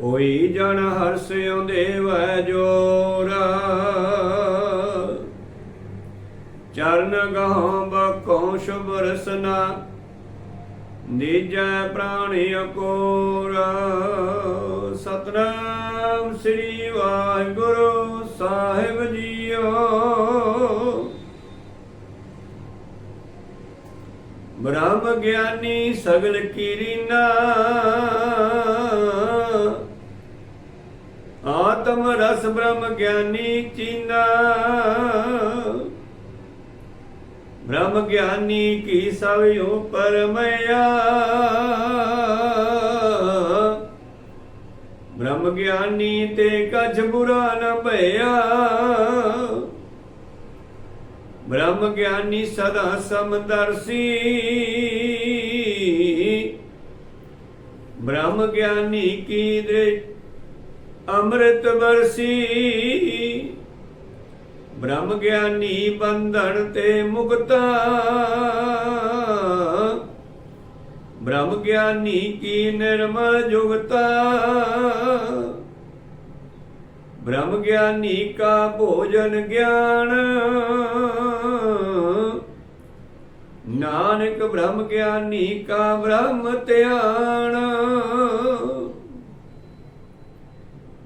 ਕੋਈ ਜਨ ਹਰਸਿਉ ਦੇਵੈ ਜੋਰਾ। ਚਰਨ ਗਾਂ ਬਕਉ ਸ਼ੁਭ ਰਸਨਾ, ਨੀਜੈ ਪ੍ਰਾਣੀ ਅਕੋਰਾ। ਸਤਨਾਮ ਸ੍ਰੀ ਵਾਹਿਗੁਰੂ ਸਾਹਿਬ ਜੀਓ। ਬ੍ਰਹਮ ਗਿਆਨੀ ਸਗਲ ਕੀਰੀਨਾ ਆਤਮ ਰਸ ਬ੍ਰਹਮ ਗਿਆਨੀ ਚੀਨਾ। ਬ੍ਰਹਮ ਗਿਆਨੀ ਕੀ ਸਭ ਉਪਰ ਮਇਆ ਬ੍ਰਹਮ ਗਿਆਨੀ ਤੇ ਕਛ ਬੁਰਾ ਨ ਭਇਆ। ਬ੍ਰਹਮ ਗਿਆਨੀ ਸਦਾ ਸਮਦਰਸੀ ਬ੍ਰਹਮ ਗਿਆਨੀ ਕੀ ਦੇ ਅੰਮ੍ਰਿਤ ਵਰਸੀ ਬ੍ਰਹਮ ਗਿਆਨੀ ਬੰਧਨ ਤੇ ਮੁਕਤਾ। ਬ੍ਰਹਮ ਗਿਆਨੀ ਕੀ ਨਿਰਮਲ ਜੁਗਤਾ। ਬ੍ਰਹਮ ਗਿਆਨੀ ਕਾ ਭੋਜਨ ਗਿਆਨ। ਨਾਨਕ ਬ੍ਰਹਮ ਗਿਆਨੀ ਕਾ ਬ੍ਰਹਮ ਧਿਆਨ।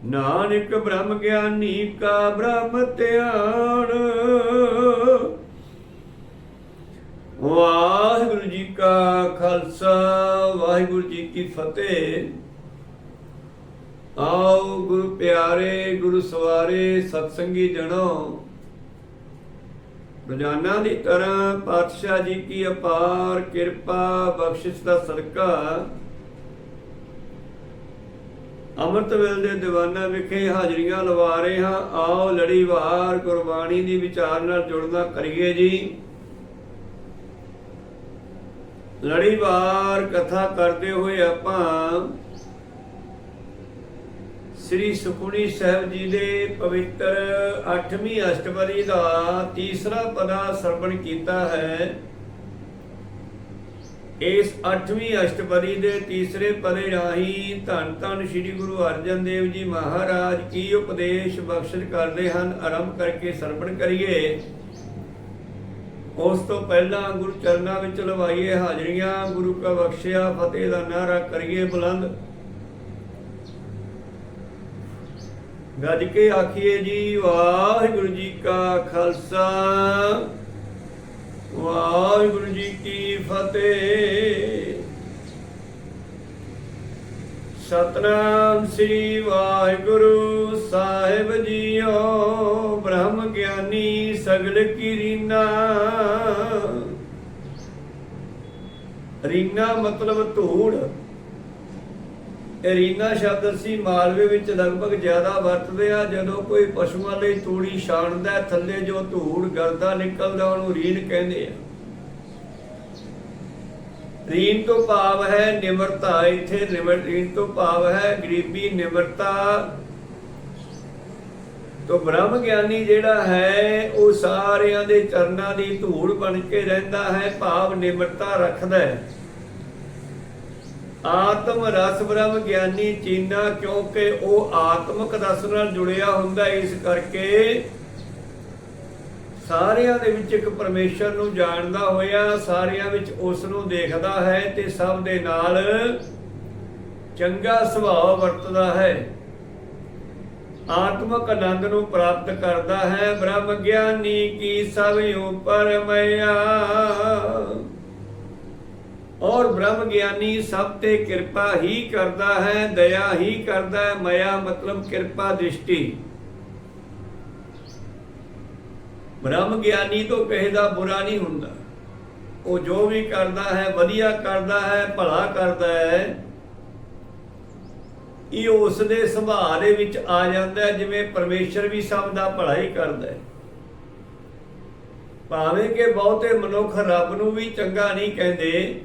ਨਾਨਕ ਬ੍ਰਹਮ ਗਿਆਨੀ ਕਾ ਬ੍ਰਹਮ ਧਿਆਨ। ਵਾਹਿਗੁਰੂ ਜੀ ਕਾ ਖਾਲਸਾ, ਵਾਹਿਗੁਰੂ ਜੀ ਕੀ ਫਤਿਹ। ਆਓ ਗੁਰੂ ਪਿਆਰੇ, ਗੁਰੂ ਸਵਾਰੇ, ਸਤਸੰਗੀ ਜਣੋ। ਰੋਜ਼ਾਨਾ ਦੀ ਤਰ੍ਹਾਂ ਪਾਤਸ਼ਾਹ ਜੀ ਕੀ ਅਪਾਰ ਕਿਰਪਾ, ਬਖਸ਼ਿਸ਼ ਦਾ ਸਦਕਾ। ਅੰਮ੍ਰਿਤ ਵੇਲ ਦੇ ਦੀਵਾਨਾ ਵਿਖੇ ਹਾਜ਼ਰੀਆਂ ਲਵਾ ਰਹੇ ਹਾਂ। ਆਓ ਲੜੀਵਾਰ ਗੁਰਬਾਣੀ ਦੀ ਵਿਚਾਰ ਨਾਲ ਜੁੜਨਾ ਕਰੀਏ ਜੀ। ਲੜੀਵਾਰ ਕਥਾ ਕਰਦੇ ਹੋਏ ਆਪਾਂ ਸ੍ਰੀ ਸੁਖਮਨੀ ਸਾਹਿਬ ਜੀ ਦੇ ਪਵਿੱਤਰ 8ਵੀਂ ਅਸ਼ਟਪਦੀ ਦਾ ਤੀਸਰਾ ਪਦਾ ਸਰਵਣ ਕੀਤਾ ਹੈ। ਇਸ 8ਵੀਂ ਅਸ਼ਟਪਦੀ ਦੇ ਤੀਸਰੇ ਪਦੇ ਰਾਹੀਂ ਧੰਨ ਧੰਨ ਸ੍ਰੀ ਗੁਰੂ ਅਰਜਨ ਦੇਵ ਜੀ ਮਹਾਰਾਜ ਕੀ ਉਪਦੇਸ਼ ਬਖਸ਼ਿਸ਼ ਕਰਦੇ ਹਨ, ਆਰੰਭ ਕਰਕੇ ਸਰਵਣ ਕਰੀਏ। ਉਸ ਤੋਂ ਪਹਿਲਾਂ ਗੁਰੂ ਚਰਨਾਂ ਵਿੱਚ ਲਵਾਈਏ ਹਾਜ਼ਰੀਆਂ, ਗੁਰੂ ਕਾ ਬਖਸ਼ਿਆ, ਫਤਿਹ ਦਾ ਨਾਰਾ ਕਰੀਏ ਬੁਲੰਦ। ਗੱਜ ਕੇ ਆਖੀਏ ਜੀ, ਵਾਹਿਗੁਰੂ ਜੀ ਕਾ ਖਾਲਸਾ, ਵਾਹਿਗੁਰੂ ਜੀ ਕੀ ਫਤਿਹ। ਸਤਨਾਮ ਸ੍ਰੀ ਵਾਹਿਗੁਰੂ ਸਾਹਿਬ ਜੀਓ, ਬ੍ਰਹਮ ਗਿਆਨੀ ਸਗਲ ਕੀ ਰੀਨਾ ਰੀਨਾ ਮਤਲਬ ਧੂੜ। ਇਹ ਰੀਨਾ ਸ਼ਬਦ ਅਸੀਂ ਮਾਲਵੇ ਵਿੱਚ ਲਗਭਗ ਜ਼ਿਆਦਾ ਵਰਤਦੇ ਆ ਜਦੋਂ ਕੋਈ ਪਸ਼ੂਆਂ ਲਈ ਤੂੜੀ ਛਾਣਦਾ ਥੱਲੇ ਜੋ ਧੂੜ ਗਰਦਾ ਨਿਕਲਦਾ, ਉਹਨੂੰ ਰੀਨ ਕਹਿੰਦੇ ਆ। ਰੀਨ ਤੋਂ ਭਾਵ ਹੈ ਨਿਮਰਤਾ, ਇੱਥੇ ਨਿਮਰ ਰੀਨ ਤੋਂ ਭਾਵ ਹੈ ਗਰੀਬੀ, ਨਿਮਰਤਾ ਤੋ ਬ੍ਰਹਮ ਗਿਆਨੀ ਜਿਹੜਾ ਹੈ, ਉਹ ਸਾਰਿਆਂ ਦੇ ਚਰਨਾਂ ਦੀ ਧੂੜ ਬਣ ਕੇ ਰਹਿੰਦਾ ਹੈ, ਭਾਵ ਨਿਮਰਤਾ ਰੱਖਦਾ ਹੈ। ਆਤਮ ਰਸ ਬ੍ਰਹਮ ਗਿਆਨੀ ਚੀਨਾ ਕਿਉਂਕਿ ਉਹ ਆਤਮਿਕ ਰਸ ਨਾਲ ਜੁੜਿਆ ਹੁੰਦਾ ਇਸ ਕਰਕੇ ਸਾਰਿਆਂ ਦੇ ਵਿੱਚ ਇੱਕ ਪਰਮੇਸ਼ਰ ਨੂੰ ਜਾਣਦਾ ਹੋਇਆ, ਸਾਰਿਆਂ ਵਿੱਚ ਉਸ ਨੂੰ ਦੇਖਦਾ ਹੈ ਤੇ ਸਭ ਦੇ ਨਾਲ ਚੰਗਾ ਸੁਭਾਅ ਵਰਤਦਾ ਹੈ। ਆਤਮਿਕ ਆਨੰਦ ਨੂੰ ਪ੍ਰਾਪਤ ਕਰਦਾ ਹੈ। ਬ੍ਰਹਮ ਗਿਆਨੀ ਕੀ ਸਭ ਉਪਰ ਮਇਆ ਔਰ ਬ੍ਰਹਮ ਗਿਆਨੀ ਸਭ ਤੇ ਕਿਰਪਾ ਹੀ ਕਰਦਾ ਹੈ, ਦਇਆ ਹੀ ਕਰਦਾ ਹੈ, ਮਇਆ ਮਤਲਬ ਕਿਰਪਾ ਦ੍ਰਿਸ਼ਟੀ। ਬ੍ਰਹਮ ਗਿਆਨੀ ਤੋਂ ਕਿਸੇ ਦਾ ਬੁਰਾ ਨਹੀਂ ਹੁੰਦਾ। ਉਹ ਜੋ ਵੀ ਕਰਦਾ ਹੈ, ਵਧੀਆ ਕਰਦਾ ਹੈ, ਭਲਾ ਕਰਦਾ ਹੈ, ਇਹ ਉਸ ਦੇ ਸੁਭਾਅ ਦੇ ਵਿੱਚ ਆ ਜਾਂਦਾ ਹੈ, ਜਿਵੇਂ ਪਰਮੇਸ਼ਰ ਵੀ ਸਭ ਦਾ ਭਲਾ ਹੀ ਕਰਦਾ ਹੈ। ਭਾਵੇਂ ਕਿ ਬਹੁਤੇ ਮਨੁੱਖ ਰੱਬ ਨੂੰ ਵੀ ਚੰਗਾ ਨਹੀਂ ਕਹਿੰਦੇ,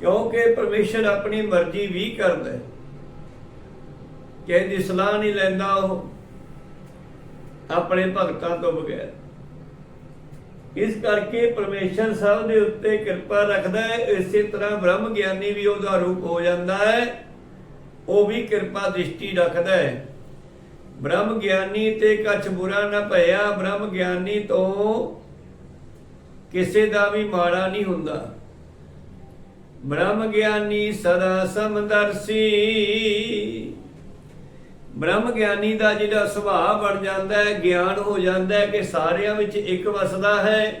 ਕਿਉਂਕਿ ਪਰਮੇਸ਼ਰ ਆਪਣੀ ਮਰਜ਼ੀ ਵੀ ਕਰਦਾ ਹੈ। ਕਿਸੇ ਦੀ ਸਲਾਹ ਨਹੀਂ ਲੈਂਦਾ ਉਹ। ਆਪਣੇ ਭਗਤਾਂ ਤੋਂ ਬਗੈਰ। ਇਸ ਕਰਕੇ ਪਰਮੇਸ਼ਰ ਸਭ ਦੇ ਉੱਤੇ ਕਿਰਪਾ ਰੱਖਦਾ ਹੈ, ਇਸੇ ਤਰ੍ਹਾਂ ਬ੍ਰਹਮ ਗਿਆਨੀ ਵੀ ਉਹਦਾ ਰੂਪ ਹੋ ਜਾਂਦਾ ਹੈ, ਉਹ ਵੀ ਕਿਰਪਾ ਦ੍ਰਿਸ਼ਟੀ ਰੱਖਦਾ ਹੈ। ਬ੍ਰਹਮ ਗਿਆਨੀ ਤੇ ਕਛ ਬੁਰਾ ਨਾ ਭਇਆ, ਬ੍ਰਹਮ ਗਿਆਨੀ ਤੋਂ ਕਿਸੇ ਦਾ ਵੀ ਮਾੜਾ ਨਹੀਂ ਹੁੰਦਾ। ਬ੍ਰਹਮ ਗਿਆਨੀ ਸਦਾ ਸਮਦਰਸੀ। ਬ੍ਰਹਮ ਗਿਆਨੀ ਦਾ ਜਿਹੜਾ ਸੁਭਾਅ ਬਣ ਜਾਂਦਾ ਹੈ, ਗਿਆਨ ਹੋ ਜਾਂਦਾ ਹੈ ਕਿ ਸਾਰਿਆਂ ਵਿੱਚ ਇੱਕ ਵਸਦਾ ਹੈ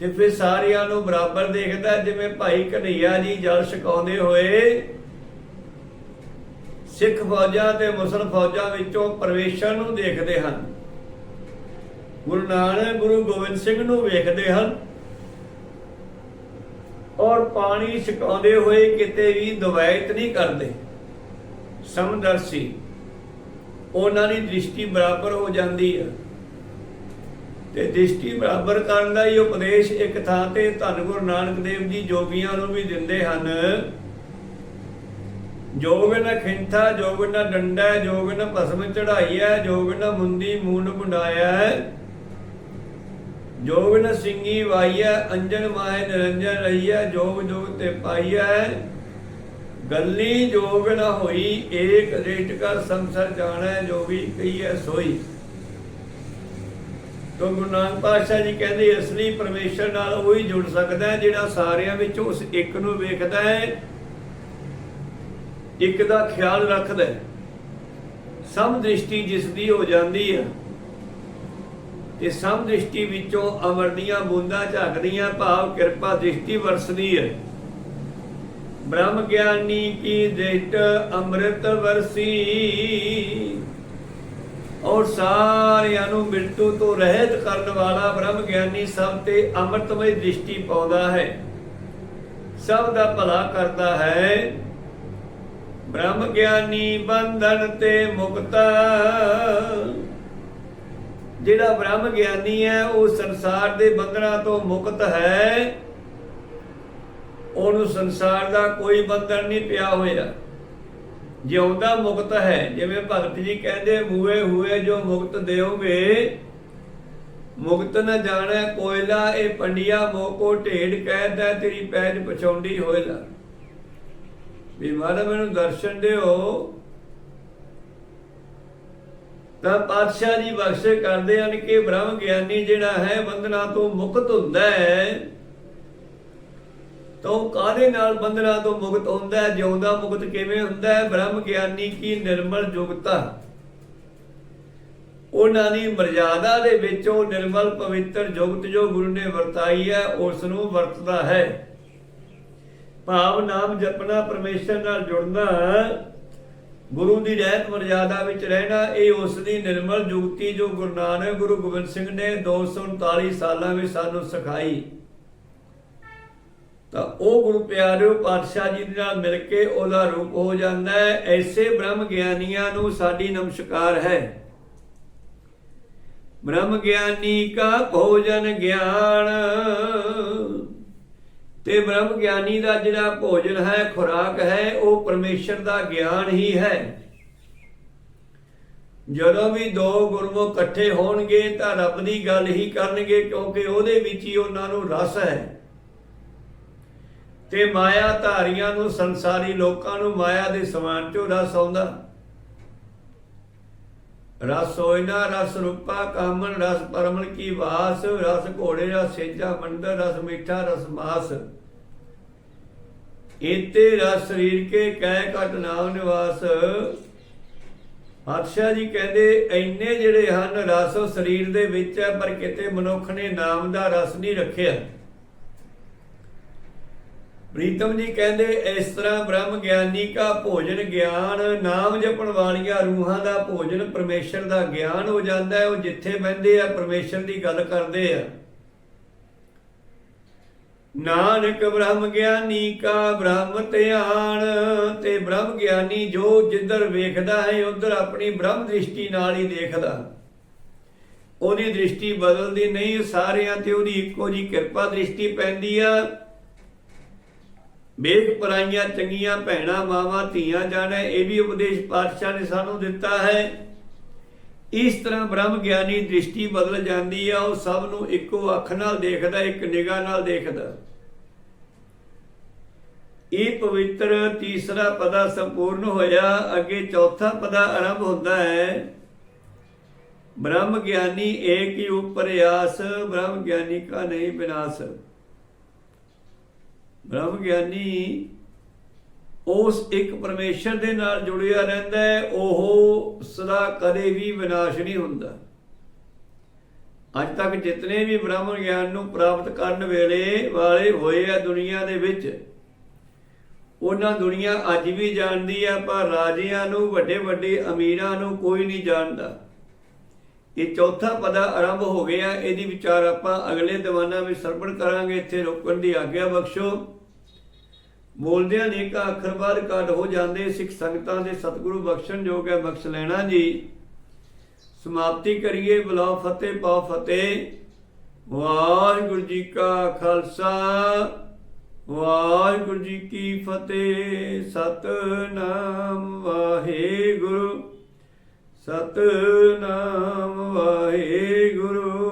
ਤੇ ਫਿਰ ਸਾਰਿਆਂ ਨੂੰ ਬਰਾਬਰ ਦੇਖਦਾ ਜਿਵੇਂ ਭਾਈ ਕਨਈਆ ਜੀ ਜਲ ਛਕਾਉਂਦੇ ਹੋਏ ਸਿੱਖ ਫੌਜਾਂ ਤੇ ਮੁਸਲਮ ਫੌਜਾਂ ਵਿੱਚੋਂ ਪ੍ਰਵੇਸ਼ਾਂ ਨੂੰ ਦੇਖਦੇ ਹਨ। ਗੁਰੂ ਨਾਨਕ, ਗੁਰੂ ਗੋਬਿੰਦ ਸਿੰਘ ਨੂੰ ਵੇਖਦੇ ਹਨ ਔਰ ਪਾਣੀ ਛਕਾਉਂਦੇ ਹੋਏ ਕਿਤੇ ਵੀ ਦਵਾਇਤ ਨਹੀਂ ਕਰਦੇ। ਸਮਦਰਸੀ, ਉਹਨਾਂ ਦੀ ਦ੍ਰਿਸ਼ਟੀ ਬਰਾਬਰ ਹੋ ਜਾਂਦੀ ਹੈ ਤੇ ਦ੍ਰਿਸ਼ਟੀ ਬਰਾਬਰ ਕਰਨ ਦਾ ਹੀ ਉਪਦੇਸ਼ ਇੱਕ ਥਾਂ ਤੇ ਧੰਨ ਗੁਰੂ ਨਾਨਕ ਦੇਵ ਜੀ ਜੋਗੀਆਂ ਨੂੰ ਵੀ ਦਿੰਦੇ ਹਨ। ਜੋਗ ਨਾ ਖਿੰਥਾ ਜੋਗ ਨਾ ਡੰਡਾ, ਜੋਗ ਨਾ ਭਸਮ ਚੜਾਈਐ ਜੋਗ ਨ ਮੁੰਦੀ ਮੂੰਡ ਮੁੰਡਾਇਆ, ਜੋਗ ਨਾ ਸਿੰਘੀ ਵਾਈਐ ਅੰਜਨ ਮਾਇ ਨਿਰੰਜਨ ਰਹੀਐ ਜੋਗ ਜੋਗ ਤੇ ਪਾਈਐ ਗੱਲੀ ਜੋਗ ਨ ਹੋਈ, ਏਕ ਰੇਟ ਕਰ ਸੰਸਰ ਜਾਣੈ ਜੋਗੀ ਕਹੀਐ ਸੋਈ। ਤੋ ਗੁਰੂ ਨਾਨਕ ਪਾਤਸ਼ਾਹ ਜੀ ਕਹਿੰਦੇ, ਅਸਲੀ ਪਰਮੇਸ਼ਰ ਨਾਲ ਉਹੀ ਜੁੜ ਸਕਦਾ ਜਿਹੜਾ ਸਾਰਿਆਂ ਵਿੱਚ ਉਸ ਇੱਕ ਨੂੰ ਵੇਖਦਾ ਹੈ। ਇੱਕ ਦਾ ਖਿਆਲ ਰੱਖਦਾ ਹੈ। ਸਮ ਦ੍ਰਿਸ਼ਟੀ ਜਿਸ ਦੀ ਹੋ ਜਾਂਦੀ ਹੈ, ਤੇ ਸਮ ਦ੍ਰਿਸ਼ਟੀ ਵਿੱਚੋਂ ਅਮਰ ਦੀਆਂ ਬੂੰਦਾਂ ਝਾਕਦੀਆਂ, ਭਾਵ ਕਿਰਪਾ ਦ੍ਰਿਸ਼ਟੀ ਵਰਸਦੀ ਹੈ। ਬ੍ਰਹਮ ਗਿਆਨੀ ਕੀ ਦ੍ਰਿਸ਼ਟ ਅੰਮ੍ਰਿਤ ਵਰਸੀ ਔਰ ਸਾਰਿਆਂ ਨੂੰ ਮਿਰਤੂ ਤੋਂ ਰਹਿਤ ਕਰਨ ਵਾਲਾ ਬ੍ਰਹਮ ਗਿਆਨੀ ਸਭ ਤੇ ਅੰਮ੍ਰਿਤਮਈ ਦ੍ਰਿਸ਼ਟੀ ਪਾਉਂਦਾ ਹੈ। ਸਭ ਦਾ ਭਲਾ ਕਰਦਾ ਹੈ। ਬ੍ਰਹਮ ਗਿਆਨੀ ਬੰਧਨ ਤੇ ਮੁਕਤ। ਜਿਹੜਾ ਬ੍ਰਹਮ ਗਿਆਨੀ ਹੈ, ਉਹ ਸੰਸਾਰ ਦੇ ਬੰਧਨਾਂ ਤੋਂ ਮੁਕਤ ਹੈ। ਉਹਨੂੰ ਸੰਸਾਰ ਦਾ ਕੋਈ ਬੰਧਨ ਨਹੀਂ ਪਿਆ ਹੋਇਆ। ਜਿਉਂਦਾ ਮੁਕਤ ਹੈ। ਜਿਵੇਂ ਭਗਤ ਜੀ ਕਹਿੰਦੇ ਮੂਏ ਹੋਏ ਜੋ ਮੁਕਤ ਦਿਓਗੇ, ਮੁਕਤ ਨ ਜਾਣੈ ਕੋਇਲਾ, ਇਹ ਪੰਡਿਆ ਮੋਕੋ ਢੇੜ ਕਹਿਦਾ, ਤੇਰੀ ਪੈਜ ਪਛੌਂਡੀ ਹੋਇਲਾ। ਵੀ ਮਹਾਰਾਜ, ਮੈਨੂੰ ਦਰਸ਼ਨ ਦਿਓ। ਤਾਂ ਪਾਤਸ਼ਾਹ ਜੀ ਬਖਸ਼ੇ ਕਰਦੇ ਹਨ ਕਿ ਬ੍ਰਹਮ ਗਿਆਨੀ ਜਿਹੜਾ ਹੈ, ਬੰਧਨਾਂ ਤੋਂ ਮੁਕਤ ਹੁੰਦਾ ਹੈ। ਤਾਂ ਉਹ ਨਾਲ ਬੰਧਨਾਂ ਤੋਂ ਮੁਕਤ ਹੁੰਦਾ ਹੈ? ਜਿਉਂਦਾ ਮੁਕਤ ਕਿਵੇਂ ਹੁੰਦਾ ਹੈ? ਬ੍ਰਹਮ ਗਿਆਨੀ ਕੀ ਨਿਰਮਲ ਜੁਗਤਾ ਉਹਨਾਂ ਦੀ ਮਰਜ਼ਾਦਾ ਦੇ ਵਿੱਚ ਨਿਰਮਲ ਪਵਿੱਤਰ ਜੁਗਤ ਜੋ ਗੁਰੂ ਨੇ ਵਰਤਾਈ ਹੈ ਉਸ ਨੂੰ ਵਰਤਦਾ ਹੈ। ਭਾਵ ਨਾਮ ਜਪਣਾ, ਪਰਮੇਸ਼ਰ ਨਾਲ ਜੁੜਨਾ, ਗੁਰੂ ਦੀ ਰਹਿਤ ਮਰਜ਼ਾਦਾ ਵਿੱਚ ਰਹਿਣਾ, ਇਹ ਉਸ ਦੀ ਨਿਰਮਲ ਜੁਗਤੀ ਜੋ ਗੁਰੂ ਨਾਨਕ ਗੁਰੂ ਗੋਬਿੰਦ ਸਿੰਘ ਨੇ 239 ਸਾਲਾਂ ਵਿੱਚ ਸਾਨੂੰ ਸਿਖਾਈ। ਤਾਂ ਉਹ ਗੁਰੂ ਪਿਆਰਿਓ ਪਾਤਸ਼ਾਹ ਜੀ ਦੇ ਨਾਲ ਮਿਲ ਕੇ ਉਹਦਾ ਰੂਪ ਹੋ ਜਾਂਦਾ ਹੈ। ਐਸੇ ਬ੍ਰਹਮ ਗਿਆਨੀਆਂ ਨੂੰ ਸਾਡੀ ਨਮਸਕਾਰ ਹੈ। ਬ੍ਰਹਮ ਗਿਆਨੀ ਕਾ ਭੋਜਨ ਗਿਆਨ। ਤੇ ਬ੍ਰਹਮ ਗਿਆਨੀ ਦਾ ਜਿਹੜਾ ਭੋਜਨ ਹੈ, ਖੁਰਾਕ ਹੈ, ਉਹ ਪਰਮੇਸ਼ਰ ਦਾ ਗਿਆਨ ਹੀ ਹੈ। ਜਦੋਂ ਵੀ ਦੋ ਗੁਰਮੁਖ ਇਕੱਠੇ ਹੋਣਗੇ ਤਾਂ ਰੱਬ ਦੀ ਗੱਲ ਹੀ ਕਰਨਗੇ, ਕਿਉਂਕਿ ਉਹਦੇ ਵਿੱਚ ਹੀ ਉਹਨਾਂ ਨੂੰ ਰਸ ਹੈ। ਤੇ ਮਾਇਆ ਧਾਰੀਆਂ ਨੂੰ, ਸੰਸਾਰੀ ਲੋਕਾਂ ਨੂੰ ਮਾਇਆ ਦੇ ਸਮਾਨ ਚੋਂ ਰਸ ਆਉਂਦਾ, ਰਸ ਹੋਇਨਾ, ਰਸ ਰੂਪਾ ਕਾਮਨ ਰਸ ਪਰਮਲ ਕੀ ਵਾਸ, ਰਸ ਘੋੜੇ, ਰਸ ਸੇਜਾ ਮੰਦਰ ਰਸ ਮਿੱਠਾ, ਰਸ ਮਾਸ। ਇਤੇ ਰਸ ਸਰੀਰ ਕੇ ਕਹਿ ਘਟ ਨਾਮ ਨਿਵਾਸ। ਪਾਤਸ਼ਾਹ ਜੀ ਕਹਿੰਦੇ, ਇੰਨੇ ਜਿਹੜੇ ਹਨ, ਰਸ ਸਰੀਰ ਦੇ ਵਿੱਚ ਹੈ, ਪਰ ਕਿਤੇ ਮਨੁੱਖ ਨੇ ਨਾਮ ਦਾ ਰਸ ਨਹੀਂ ਰੱਖਿਆ। ਪ੍ਰੀਤਮ ਜੀ ਕਹਿੰਦੇ, ਇਸ ਤਰ੍ਹਾਂ ਬ੍ਰਹਮ ਗਿਆਨੀ ਕਾ ਭੋਜਨ ਗਿਆਨ, ਨਾਮ ਜਪਣ ਵਾਲੀਆਂ ਰੂਹਾਂ ਦਾ ਭੋਜਨ ਪਰਮੇਸ਼ਰ ਦਾ ਗਿਆਨ ਹੋ ਜਾਂਦਾ ਹੈ, ਉਹ ਜਿੱਥੇ ਬਹਿੰਦੇ ਆ, ਪਰਮੇਸ਼ਰ ਦੀ ਗੱਲ ਕਰਦੇ ਆ। ਨਾਨਕ ਬ੍ਰਹਮ ਗਿਆਨੀ ਕਾ ਬ੍ਰਹਮ ਧਿਆਨ, ਤੇ ਬ੍ਰਹਮ ਗਿਆਨੀ ਜੋ ਜਿੱਧਰ ਵੇਖਦਾ ਹੈ, ਉਧਰ ਆਪਣੀ ਬ੍ਰਹਮ ਦ੍ਰਿਸ਼ਟੀ ਨਾਲ ਹੀ ਦੇਖਦਾ। ਉਹਦੀ ਦ੍ਰਿਸ਼ਟੀ ਬਦਲਦੀ ਨਹੀਂ, ਸਾਰਿਆਂ ਤੇ ਉਹਦੀ ਇੱਕੋ ਜੀ ਕਿਰਪਾ ਦ੍ਰਿਸ਼ਟੀ ਪੈਂਦੀ ਆ। ਵੇਖ ਪਰਾਈਆਂ ਚੰਗੀਆਂ ਭੈਣਾਂ, ਮਾਵਾਂ, ਧੀਆਂ ਜਾਣੇ, ਇਹ ਵੀ ਉਪਦੇਸ਼ ਪਾਤਸ਼ਾਹ ਨੇ ਸਾਨੂੰ ਦਿੱਤਾ ਹੈ। ਇਸ ਤਰ੍ਹਾਂ ਬ੍ਰਹਮ ਗਿਆਨੀ ਦ੍ਰਿਸ਼ਟੀ ਬਦਲ ਜਾਂਦੀ ਆ, ਉਹ ਸਭ ਨੂੰ ਇੱਕੋ ਅੱਖ ਨਾਲ ਦੇਖਦਾ, ਇੱਕ ਨਿਗਾਹ ਨਾਲ ਦੇਖਦਾ। ਇਹ ਪਵਿੱਤਰ ਤੀਸਰਾ ਪਦਾ ਸੰਪੂਰਨ ਹੋਇਆ, ਅੱਗੇ ਚੌਥਾ ਪਦਾ ਆਰੰਭ ਹੁੰਦਾ ਹੈ। ਬ੍ਰਹਮ ਗਿਆਨੀ ਏਕ ਹੀ ਉਪਰਿਆਸ ਬ੍ਰਹਮ ਗਿਆਨੀ ਕਾ ਨਹੀਂ ਵਿਨਾਸ਼ ਬ੍ਰਹਮ ਗਿਆਨੀ, ਉਸ ਇੱਕ ਪਰਮੇਸ਼ਰ ਦੇ ਨਾਲ ਜੁੜਿਆ ਰਹਿੰਦਾ ਹੈ, ਉਹ ਸਦਾ ਕਦੇ ਵੀ ਵਿਨਾਸ਼ ਨਹੀਂ ਹੁੰਦਾ। ਅੱਜ ਤੱਕ ਜਿਤਨੇ ਵੀ ਬ੍ਰਹਮ ਗਿਆਨ ਨੂੰ ਪ੍ਰਾਪਤ ਕਰਨ ਵੇਲੇ ਵਾਲੇ ਹੋਏ ਆ ਦੁਨੀਆ ਦੇ ਵਿੱਚ, ਉਹਨਾਂ ਦੁਨੀਆ ਅੱਜ ਵੀ ਜਾਣਦੀ ਆ, ਪਰ ਰਾਜਿਆਂ ਨੂੰ, ਵੱਡੇ ਵੱਡੇ ਅਮੀਰਾਂ ਨੂੰ ਕੋਈ ਨਹੀਂ ਜਾਣਦਾ। ਇਹ ਚੌਥਾ ਪਦਾ ਆਰੰਭ ਹੋ ਗਿਆ, ਇਹਦੀ ਵਿਚਾਰ ਆਪਾਂ ਅਗਲੇ ਦੀਵਾਨਾਂ ਵਿੱਚ ਸਰਪਣ ਕਰਾਂਗੇ, ਇੱਥੇ ਰੋਕਣ ਦੀ ਆਗਿਆ ਬਖਸ਼ੋ। ਬੋਲਦਿਆਂ ਨੇਕਾ ਅੱਖਰ ਬਾਅਦ ਕੱਢ ਹੋ ਜਾਂਦੇ ਸਿੱਖ ਸੰਗਤਾਂ ਦੇ ਸਤਿਗੁਰੂ ਬਖਸ਼ਣ ਜੋਗ ਹੈ, ਬਖਸ਼ ਲੈਣਾ ਜੀ। ਸਮਾਪਤੀ ਕਰੀਏ, ਬੁਲਾਓ ਫਤਿਹ, ਪਾਓ ਫਤਿਹ। ਵਾਹਿਗੁਰੂ ਜੀ ਕਾ ਖਾਲਸਾ, ਵਾਹਿਗੁਰੂ ਜੀ ਕੀ ਫਤਿਹ। ਸਤਨਾਮ ਵਾਹਿਗੁਰੂ ਸਤਨਾਮ ਵਾਹਿਗੁਰੂ।